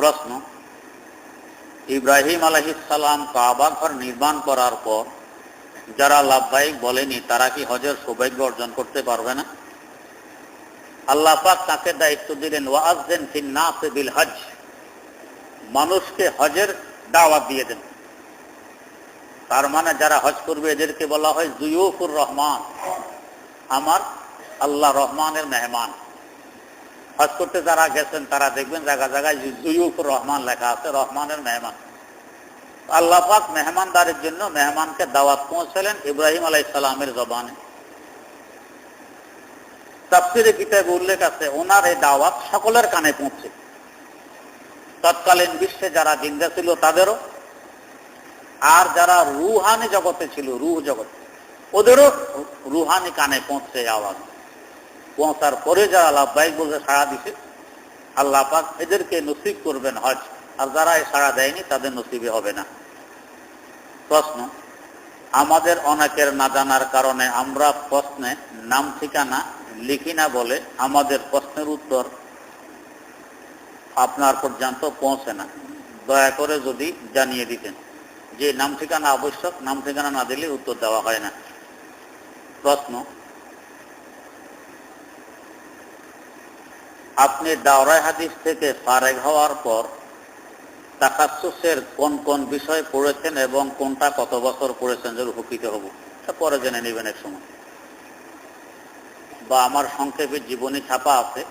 প্রশ্ন, ইব্রাহিম আলহিসাল্লাম কাবা ঘর নির্মাণ করার পর যারা লাভবাহিক বলেনি, তারা কি হজের সৌভাগ্য অর্জন করতে পারবে না? আল্লাহ পাক তাকে দায়িত্ব দিলেন ওয়াজেন ফিন্নাসে বিল হজ মানুষকে হজের দাওয়াত দিয়ে দেন। তার মানে যারা হজ করবে, এদেরকে বলা হয় জুয়ুফুর রহমান। আমার আল্লাহ রহমানের মেহমান। হজ করতে যারা গেছেন, তারা দেখবেন জায়গা জায়গায় জুয়ুফুর রহমান লেখা আছে, রহমানের মেহমান। আল্লাহ পাক মেহমানদারের জন্য মেহমানকে দাওয়াত পৌঁছালেন ইব্রাহিম আলাই সালামের জবানে। তাফসিরে কিতাবে উল্লেখ আছে, ওনার এই দাওয়াত সকলের কানে পৌঁছে। তৎকালীন বিশ্বে যারা জিন্দা ছিল তাদেরও, আর যারা রুহানি জগতে ছিল, রুহ জগতে, ওদেরও রুহানি কানে পৌঁছে আওয়াজ। পৌঁছার পরে যারা লাভবাহিক বলতে সাড়া দিছে। আল্লাহ পাক এদেরকে নসিব করবেন হজ। আর যারা এই সাড়া দেয়নি, তাদের নসিবে হবে না। প্রশ্ন, আমাদের অনেকের না জানার কারণে আমরা প্রশ্নে নাম ঠিকানা লিখি না বলে আমাদের প্রশ্নের উত্তর আপনার পর্যন্ত পৌঁছে না। দয়া করে যদি জানিয়ে দিতেন, যে নাম ঠিকানা আবশ্যক, নাম ঠিকানা না দিলে উত্তর দেওয়া হয় না। প্রশ্ন আপনি দাওরাই হাদিস থেকে ফারেক হওয়ার পর তাকাসুসের কোন কোন বিষয় পড়েছেন এবং কোনটা কত বছর পড়েছেন যে উপকৃত হব, তা পরে জেনে নেবেন এক সময়। বা আমার সংক্ষেপে জীবনী ছাপা আছে,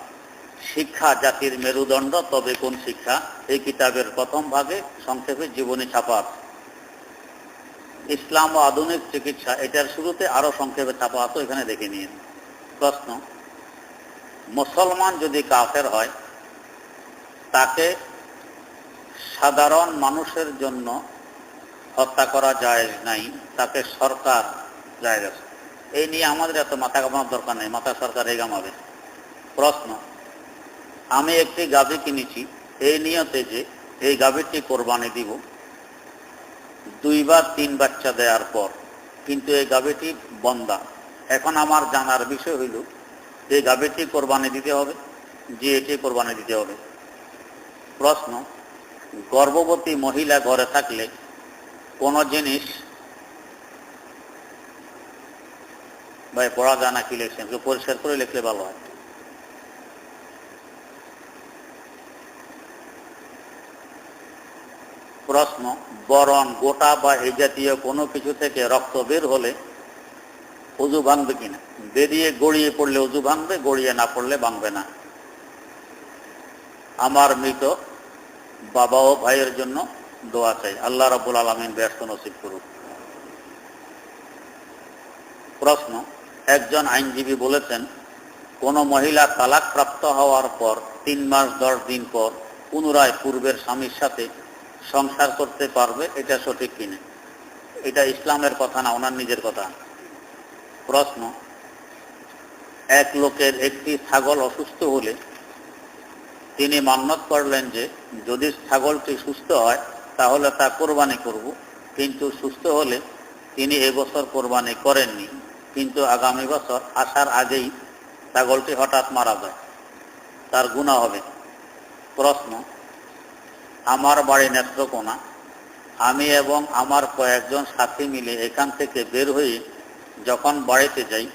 শিক্ষা জাতির মেরুদণ্ড, তবে কোন শিক্ষা? এই কিতাবের প্রথম ভাগে সংক্ষেপে জীবনী ছাপা আছে। ইসলাম ও আধুনিক চিকিৎসা, এটার শুরুতে আরও সংক্ষেপে ছাপা আছে এখানে দেখে নিয়ে প্রশ্ন মুসলমান যদি কাফের হয়, তাকে সাধারণ মানুষের জন্য হত্যা করা যায় নাই, তাকে সরকার যায় এই নিয়ে আমাদের এত মাথা কামানোর দরকার নেই, মাথা সরকার এই গামাবে প্রশ্ন, আমি একটি গাভী কিনেছি, এই নিয়তে যে এই গাভীটি কোরবানি দিব দুই বা তিন বাচ্চা দেওয়ার পর, কিন্তু এই গাভীটি বন্দা এখন আমার জানার বিষয় হইল এই গাভীটি কোরবানি দিতে হবে, যে এটি কোরবানি দিতে হবে। প্রশ্ন, গর্ভবতী মহিলা ঘরে থাকলে কোন জিনিস ভাই পড়া জানা কি লিখছেন? পরিষ্কার করে লিখলে ভালো হয়। প্রশ্ন, বরণ, গোটা বা এই জাতীয় কোনো কিছু থেকে রক্ত বের হলে উজু ভাঙবে কিনা? বেরিয়ে গড়িয়ে পড়লে উজু ভাঙবে গড়িয়ে না পড়লে ভাঙবে না। আমার মৃত বাবা ও ভাইয়ের জন্য দোয়া চাই। আল্লাহ রাবুল আলমিন ব্যস্ত নসিব করুক। প্রশ্ন, একজন আইনজীবী বলেছেন, কোন মহিলা তালাক প্রাপ্ত হওয়ার পর তিন মাস দশ দিন পর পুনরায় পূর্বের স্বামীর সাথে সংসার করতে পারবে, এটা সঠিক কিনা? এটা ইসলামের কথা না, ওনার নিজের কথা। প্রশ্ন। এক লোকের একটি ছাগল অসুস্থ হলে তিনি মান্যত করলেন যে, যদি ছাগলটি সুস্থ হয়, তাহলে তা কোরবানি করব। কিন্তু সুস্থ হলে তিনি এবছর কোরবানি করেননি। কিন্তু আগামী বছর আসার আগেই ছাগলটি হঠাৎ মারা যায়। তার গুণা হবে। প্রশ্ন, আমার বাড়ি নেত্রকোনা। আমি এবং আমার কয়েকজন সাথী মিলে এখান থেকে বের হয়ে যখন বাড়িতে যাই,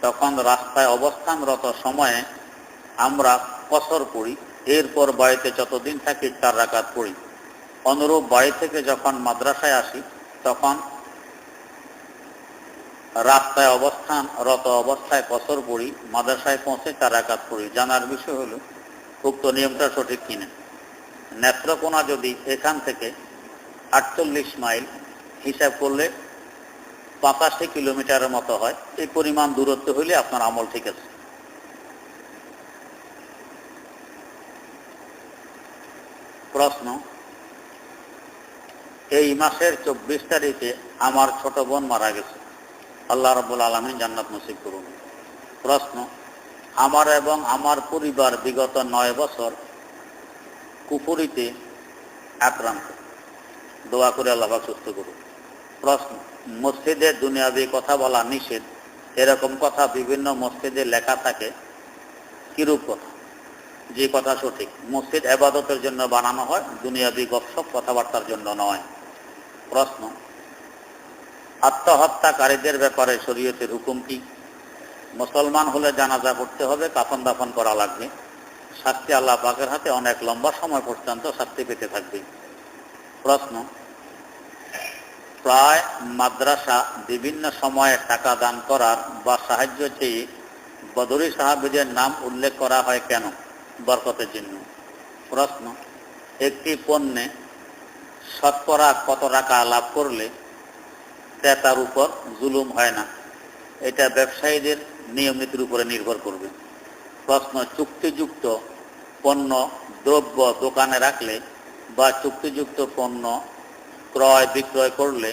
তখন রাস্তায় অবস্থানরত সময়ে আমরা কসর পড়ি এরপর বাড়িতে যতদিন থাকি চার রাকাত পড়ি। অনুরূপ বাড়ি থেকে যখন মাদ্রাসায় আসি, তখন রাস্তায় অবস্থান রত অবস্থায় কসর পড়ি, মাদ্রাসায় পৌঁছে চার রাকাত পড়ি। জানার বিষয় হলো, উক্ত নিয়মটা সঠিক কিনা? নেত্রকোনা যদি এখান থেকে আটচল্লিশ মাইল হিসাব করলে পঁচাশি কিলোমিটারের মতো হয়, এই পরিমাণ দূরত্ব হইলে আপনার আমল ঠিক আছে। প্রশ্ন, এই মাসের চব্বিশ তারিখে আমার ছোট বোন মারা গেছে। আল্লাহ রবুল আলমিন জান্নাত নসিব করুন। প্রশ্ন, আমার এবং আমার পরিবার বিগত নয় বছর কুপুরিতে আক্রান্ত। দোয়া করে আল্লাহ সুস্থ করুন প্রশ্ন। মসজিদে দুনিয়াবি কথা বলা নিষেধ, এরকম কথা বিভিন্ন মসজিদে লেখা থাকে, কিরূপ কথা? যে কথা সঠিক। মসজিদ এবাদতের জন্য বানানো হয়, দুনিয়াবি গপসপ কথাবার্তার জন্য নয়। প্রশ্ন, আত্মহত্যাকারীদের ব্যাপারে শরীয়তের হুকুম কি? মুসলমান হলে জানাজা করতে হবে, কাফন দাফন করা লাগবে। শাস্তি আল্লাহ পাকের হাতে অনেক লম্বা সময় পর্যন্ত শাস্তি পেতে থাকবে। প্রশ্ন প্রায় মাদ্রাসা বিভিন্ন সময়ে টাকা দান করার বা সাহায্য চেয়ে বদরি সাহাবিদের নাম উল্লেখ করা হয় কেন? বরকতের জন্য। প্রশ্ন, একটি পণ্যে শতকরা কত টাকা লাভ করলে ক্রেতার উপর জুলুম হয় না? এটা ব্যবসায়ীদের নিয়ম নীতির উপরে নির্ভর করবে। প্রশ্ন, চুক্তিযুক্ত পণ্য দ্রব্য দোকানে রাখলে বা চুক্তিযুক্ত পণ্য ক্রয়, বিক্রয় করলে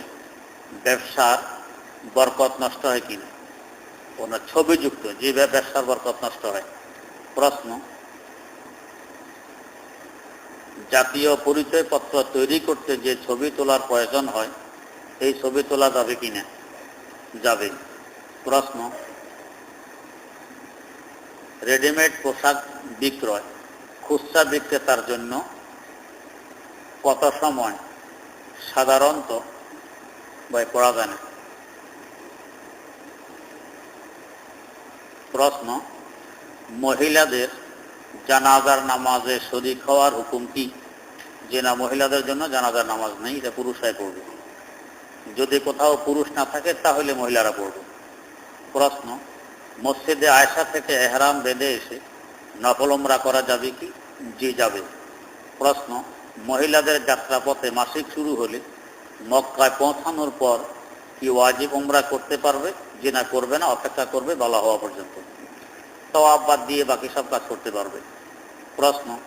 ব্যবসার বরকত নষ্ট হয় কিনা? কোনো ছবিযুক্ত যে ব্যবসার বরকত নষ্ট হয়? প্রশ্ন, জাতীয় পরিচয়পত্র তৈরি করতে যে ছবি তোলার প্রয়োজন হয়, সেই ছবি তোলা যাবে কিনা? যাবে। প্রশ্ন, রেডিমেড পোশাক বিক্রয়, খুচরা বিক্রেতার জন্য কত সময়? সাধারণত বই পড়া যায় না। প্রশ্ন, মহিলাদের জানাজার নামাজে শরিক হওয়ার হুকুম কি? যে না, মহিলাদের জন্য জানাজার নামাজ নেই, এটা পুরুষরাই পড়বে। যদি কোথাও পুরুষ না থাকে, তাহলে মহিলারা পড়বে। প্রশ্ন, মসজিদে আয়সা থেকে এহরাম বেঁধে এসে নকল উমরা করা যাবে কি? জি যাবে। প্রশ্ন মহিলাদের যাত্রাপথে মাসিক শুরু হলে মক্কায় পৌঁছানোর পর কি ওয়াজিব উমরা করতে পারবে যে না করবে না, অপেক্ষা করবে, বলা হওয়া পর্যন্ত। তওয়াব বাদ দিয়ে বাকি সব কাজ করতে পারবে। প্রশ্ন,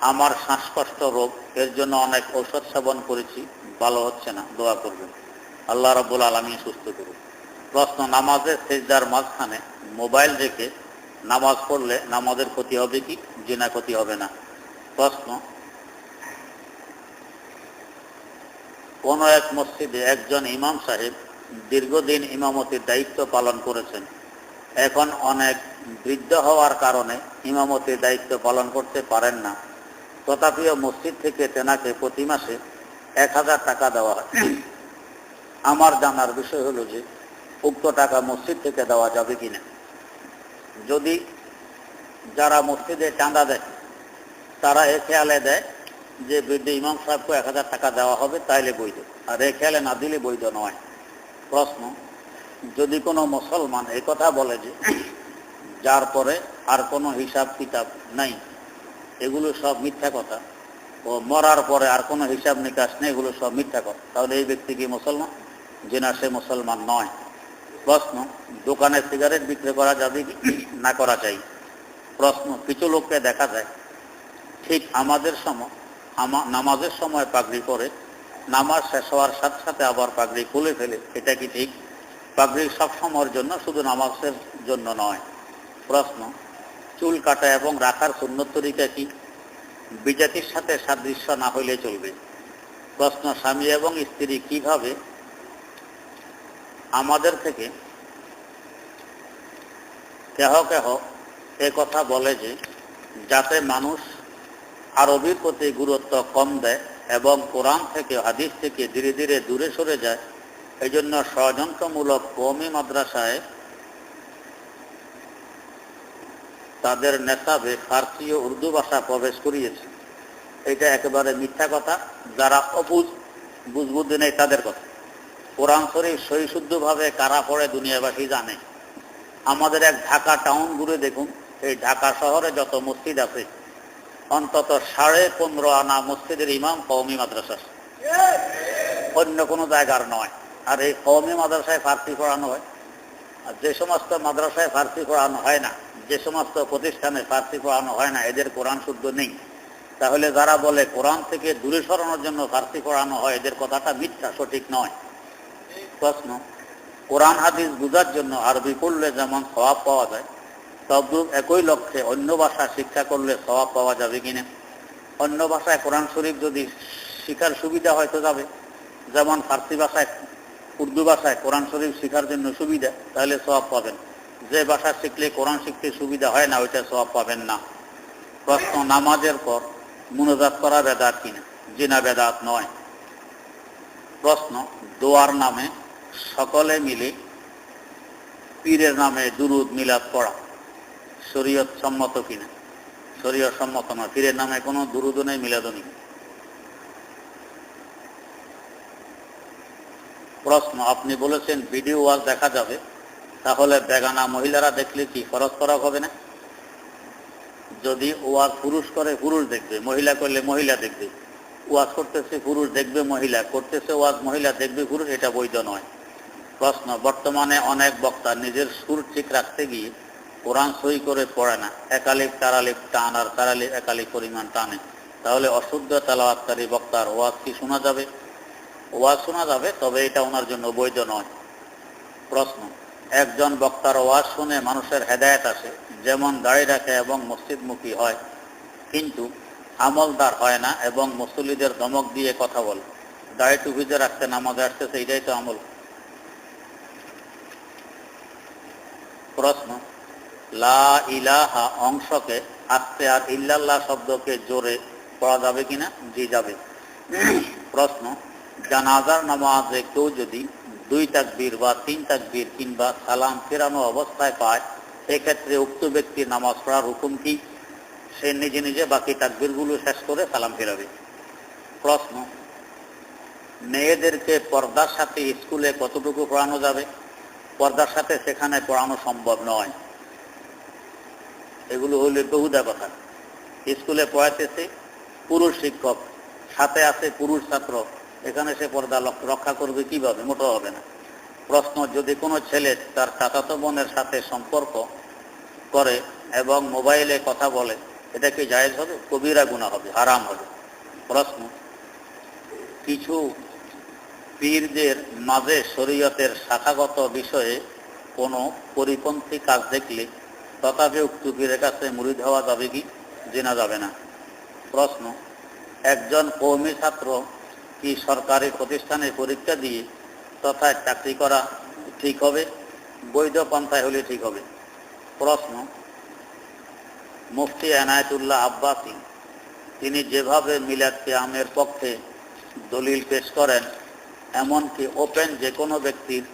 আমার শ্বাসকষ্ট রোগ, এর জন্য অনেক ঔষধ সেবন করেছি, ভালো হচ্ছে না, দোয়া করবেন। আল্লাহ রাব্বুল আলমী সুস্থ করুন প্রশ্ন, নামাজের সেজদার মাঝখানে মোবাইল রেখে নামাজ পড়লে নামাজের ক্ষতি হবে কি যে না ক্ষতি হবে না? প্রশ্ন কোন এক মসজিদে একজন ইমাম সাহেব দীর্ঘদিন ইমামতির দায়িত্ব পালন করেছেন। এখন অনেক বৃদ্ধ হওয়ার কারণে ইমামতির দায়িত্ব পালন করতে পারেন না। তথাপিও মসজিদ থেকে তেনাকে প্রতি মাসে এক হাজার টাকা দেওয়া হয়। আমার জানার বিষয় হলো যে, উক্ত টাকা মসজিদ থেকে দেওয়া যাবে কিনা? যদি যারা মসজিদে চাঁদা দেয়, তারা এ খেয়ালে দেয় যে বৃদ্ধ ইমাম সাহেবকে এক হাজার টাকা দেওয়া হবে তাইলে বৈধ। আর এ খেয়ালে না দিলে বৈধ নয়। প্রশ্ন, যদি কোনো মুসলমান এই কথা বলে যে, যার পরে আর কোনো হিসাব কিতাব নাই, এগুলো সব মিথ্যা কথা, ও মরার পরে আর কোনো হিসাব নিকাশ নেই, এগুলো সব মিথ্যা কথা, তাহলে এই ব্যক্তি কি মুসলমান? যে না, সে মুসলমান নয়। প্রশ্ন, দোকানে সিগারেট বিক্রি করা যাবে কি? না করা চাই প্রশ্ন, কিছু লোককে দেখা যায়, ঠিক আমাদের সময় নামাজের সময় পাগড়ি পরে, নামাজ শেষ হওয়ার সাথে সাথে আবার পাগড়ি খুলে ফেলে। এটা কি ঠিক? পাগড়ি সব সময়ের জন্য শুধু নামাজের জন্য নয়। প্রশ্ন, চুল কাটা এবং রাখার সুন্নত তরিকা কি? বিজাতির সাথে সাদৃশ্য না হইলে চলবে। প্রশ্ন, স্বামী এবং স্ত্রী কীভাবে আমাদের থেকে কেহ কেহ এ কথা বলে যে, যাতে মানুষ আরবির প্রতি গুরুত্ব কম দেয় এবং কোরআন থেকে হাদিস থেকে ধীরে ধীরে দূরে সরে যায়। এই জন্য ষড়যন্ত্রমূলক কৌমি মাদ্রাসায় তাদের নেশাবে ফার্সি ও উর্দু ভাষা প্রবেশ করিয়েছে। এটা একেবারে মিথ্যা কথা, যারা অবুঝ বুঝবুদ্ধি নেই তাদের কথা। কোরআন শরীফ সহিশুদ্ধভাবে কারা পড়ে দুনিয়াবাসী জানে। আমাদের এক ঢাকা টাউন ঘুরে দেখুন। এই ঢাকা শহরে যত মসজিদ আছে অন্তত সাড়ে পনেরো আনা মসজিদের ইমাম কওমি মাদ্রাসা অন্য কোনো জায়গার নয়। আর এই কওমি মাদ্রাসায় ফার্সি পড়ানো হয়। আর যে সমস্ত মাদ্রাসায় ফার্সি পড়ানো হয় না, যে সমস্ত প্রতিষ্ঠানে ফার্সি পড়ানো হয় না, এদের কোরআন শুদ্ধ নেই। তাহলে যারা বলে কোরআন থেকে দূরে সরানোর জন্য ফার্সি পড়ানো হয়, এদের কথাটা মিথ্যা, সঠিক নয়। প্রশ্ন, কোরআন হাদিস বুঝার জন্য আরবি পড়লে যেমন স্বভাব পাওয়া যায় তদ্রুপ একই লক্ষ্যে অন্য ভাষা শিক্ষা করলে স্বভাব পাওয়া যাবে কিনা অন্য ভাষায় কোরআন শরীফ যদি শিখার সুবিধা হয়তো যাবে। যেমন ফার্সি ভাষায়, উর্দু ভাষায় কোরআন শরীফ শিখার জন্য সুবিধা, তাহলে স্বভাব পাবেন। যে ভাষা শিখলে কোরআন শিখতে সুবিধা হয় না, ওইটা স্বভাব পাবেন না। প্রশ্ন, নামাজের পর মনোজাত করা বেদাত কিনা জিনা বেদাত নয়। প্রশ্ন, দোয়ার নামে সকলে মিলে পীরের নামে দুরুদ মিলাদ পড়া। শরীয়ত সম্মত কিনা? শরীয়ত সম্মত নয় পীরের নামে কোনো দুরুদও নেই, মিলাদও নেই। প্রশ্ন, আপনি বলেছেন ভিডিও ওয়াজ দেখা যাবে, তাহলে বেগানা মহিলারা দেখলে কি খরচ করা হবে না? যদি ওয়াজ পুরুষ করে, পুরুষ দেখবে, মহিলা করলে মহিলা দেখবে। ওয়াজ করতেছে পুরুষ দেখবে, মহিলা করতেছে ওয়াজ, মহিলা দেখবে, পুরুষ, এটা বৈধ নয়। প্রশ্ন, বর্তমানে অনেক বক্তা নিজের সুর ঠিক রাখতে গিয়ে কোরআন সই করে পড়ে না। একালিপ, তারালিপ টান আর তারালিপ একালিপ পরিমাণ টানে। তাহলে অশুদ্ধ তালাওয়াতকারী বক্তার ওয়াজ কি শোনা যাবে? ওয়াজ শোনা যাবে, তবে এটা ওনার জন্য বৈধ নয়। প্রশ্ন, একজন বক্তার ওয়াজ শুনে মানুষের হেদায়েত আসে, যেমন দাড়ি রাখে এবং মসজিদমুখী হয়। কিন্তু আমলদার হয় না এবং মুসল্লিদের ধমক দিয়ে কথা বলে। দাড়ি টুপিতে রাখতে নামাজ আসতেছে, এটাই তো আমল। প্রশ্ন লা ইলাহা অংশকে আস্তে আর ইল্লাল্লাহ শব্দকে জোরে পড়া যাবে কিনা? জি যাবে। প্রশ্ন, জানাজার নামাজে কেউ যদি দুই তাকবীর বা তিন তাকবীর কিংবা সালাম ফেরানো অবস্থায় পায়, সেক্ষেত্রে উক্ত ব্যক্তির নামাজ পড়ার হুকুম কি? সে নিজে নিজে বাকি তাকবীরগুলো শেষ করে সালাম ফেরাবে। প্রশ্ন, মেয়েদেরকে পর্দার সাথে স্কুলে কতটুকু পড়ানো যাবে? পর্দার সাথে সেখানে পড়ানো সম্ভব নয়। এগুলো হইলে বহুদা কথা স্কুলে পড়াইতেছে পুরুষ শিক্ষক, সাথে আছে পুরুষ ছাত্র। এখানে সে পর্দা রক্ষা করবে কীভাবে? মোটো হবে না। প্রশ্ন, যদি কোনো ছেলে তার চাচাতো বোনের সাথে সম্পর্ক করে এবং মোবাইলে কথা বলে, এটা কি জায়েজ হবে? কবিরা গুণা হবে, হারাম হবে। প্রশ্ন, কিছু পীরদের মাঝে শরীয়তের শাখাগত বিষয়ে কোনো পরিপন্থী কাজ দেখলে তথাপি উক্ত পীরের কাছে মুড়িদ হওয়া যাবে কি? জেনা যাবে না। প্রশ্ন, একজন কৌমি ছাত্র কি সরকারি প্রতিষ্ঠানে পরীক্ষা দিয়ে তথা চাকরি করা ঠিক হবে? বৈধ পন্থায় হলে ঠিক হবে। প্রশ্ন, মুফতি এনায়েতুল্লাহ আব্বাসী, তিনি যেভাবে মিলাদ কিয়ামের পক্ষে দলিল পেশ করেন, এমনকি ওপেন যে কোনো ব্যক্তির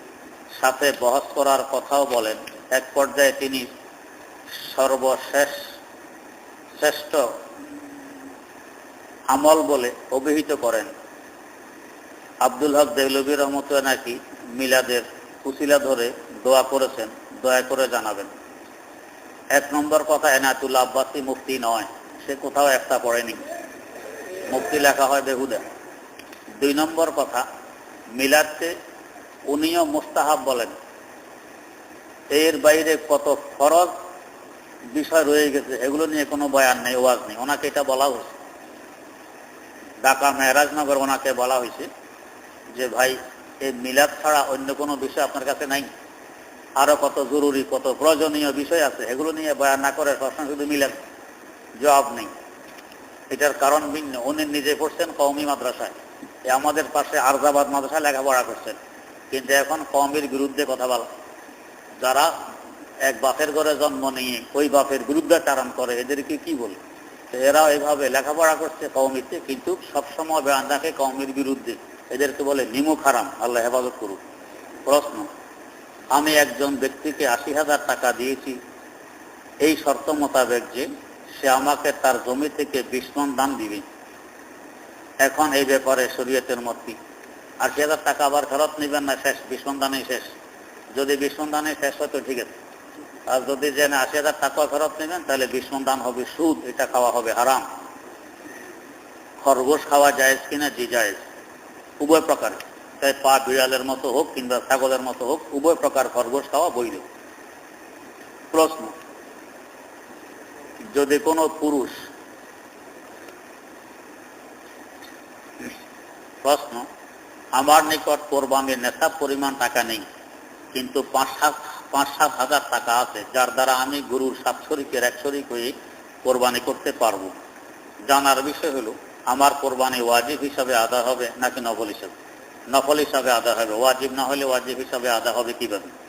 সাথে বহস করার কথাও বলেন, এক পর্যায়ে তিনি সর্বশেষ শ্রেষ্ঠ আমল বলে অভিহিত করেন। আব্দুল হক দেহলবী রহমত নাকি মিলাদের কুশিলা ধরে দোয়া করেছেন, দয়া করে জানাবেন। এক নম্বর কথা এনায়তুল্লাহ আব্বাসী মুফতি নয়, সে কোথাও একটা পড়েনি। মুক্তি লেখা হয় বেহুদা। দুই নম্বর কথা, মিলাদকে উনিও মুস্তাহাব বলেন। এর বাইরে কত ফরজ বিষয় রয়ে গেছে, এগুলো নিয়ে কোনো বয়ান নেই, ওয়াজ নেই। ওনাকে এটা বলা হয়েছে। ঢাকা মেহরাজনগর ওনাকে বলা হয়েছে যে, ভাই, এই মিলাদ ছাড়া অন্য কোনো বিষয় আপনার কাছে নাই। আরও কত জরুরি, কত প্রয়োজনীয় বিষয় আছে, এগুলো নিয়ে বয়ান না করে সবসময় শুধু মিলাদ জবাব নেই। এটার কারণ ভিন্ন। উনি নিজে পড়ছেন কওমি মাদ্রাসায়। এ আমাদের পাশে আরজাবাদ মাদ্রাসায় লেখাপড়া করছেন। কিন্তু এখন কওমির বিরুদ্ধে কথা বলা। যারা এক বাপের ঘরে জন্ম নিয়ে ওই বাপের বিরুদ্ধাচারণ করে, এদেরকে কি বলে? এরা এভাবে লেখাপড়া করছে কওমিতে, কিন্তু সবসময় বয়ান রাখে কওমির বিরুদ্ধে। এদেরকে বলে নিমুখ হারাম আল্লাহ হেফাজত করুক। প্রশ্ন, আমি একজন ব্যক্তিকে আশি হাজার টাকা দিয়েছি। এই শর্ত মোতাবেক যে সে আমাকে তার জমি থেকে বিশ মণ দান দিবে। এখন এই ব্যাপারে শরীয়তের মত আশি হাজার টাকা আবার ফেরত নেবেন না? শেষ, বিশ মণ দানেই শেষ। যদি বিশ মণ দানে শেষ হয় তো ঠিক আছে। আর যদি জেনে আশি হাজার টাকা ফেরত নেবেন, তাহলে বিশ মণ দান হবে সুদ, এটা খাওয়া হবে হারাম। খরগোশ খাওয়া জায়েজ কিনা? জি, জায়েজ। উভয় প্রকার। তাই পা বিড়ালের মতো হোক কিংবা ছাগলের মতো হোক, উভয় প্রকার খরগোশ খাওয়া বৈধ। প্রশ্ন, যদি কোনো পুরুষ, প্রশ্ন, আমার নিকট কোরবানির নেশাব পরিমাণ টাকা নেই, কিন্তু পাঁচ সাত পাঁচ সাত হাজার টাকা আছে, যার দ্বারা আমি গরুর সাত শরিকের এক শরিক হয়ে কোরবানি করতে পারব। জানার বিষয় হলো, আমার কোরবানি ওয়াজিব হিসাবে আদা হবে নাকি নফল হিসাবে? নকল হিসাবে আদা হবে। ওয়াজিব না হলে ওয়াজিব হিসাবে আদা হবে কীভাবে?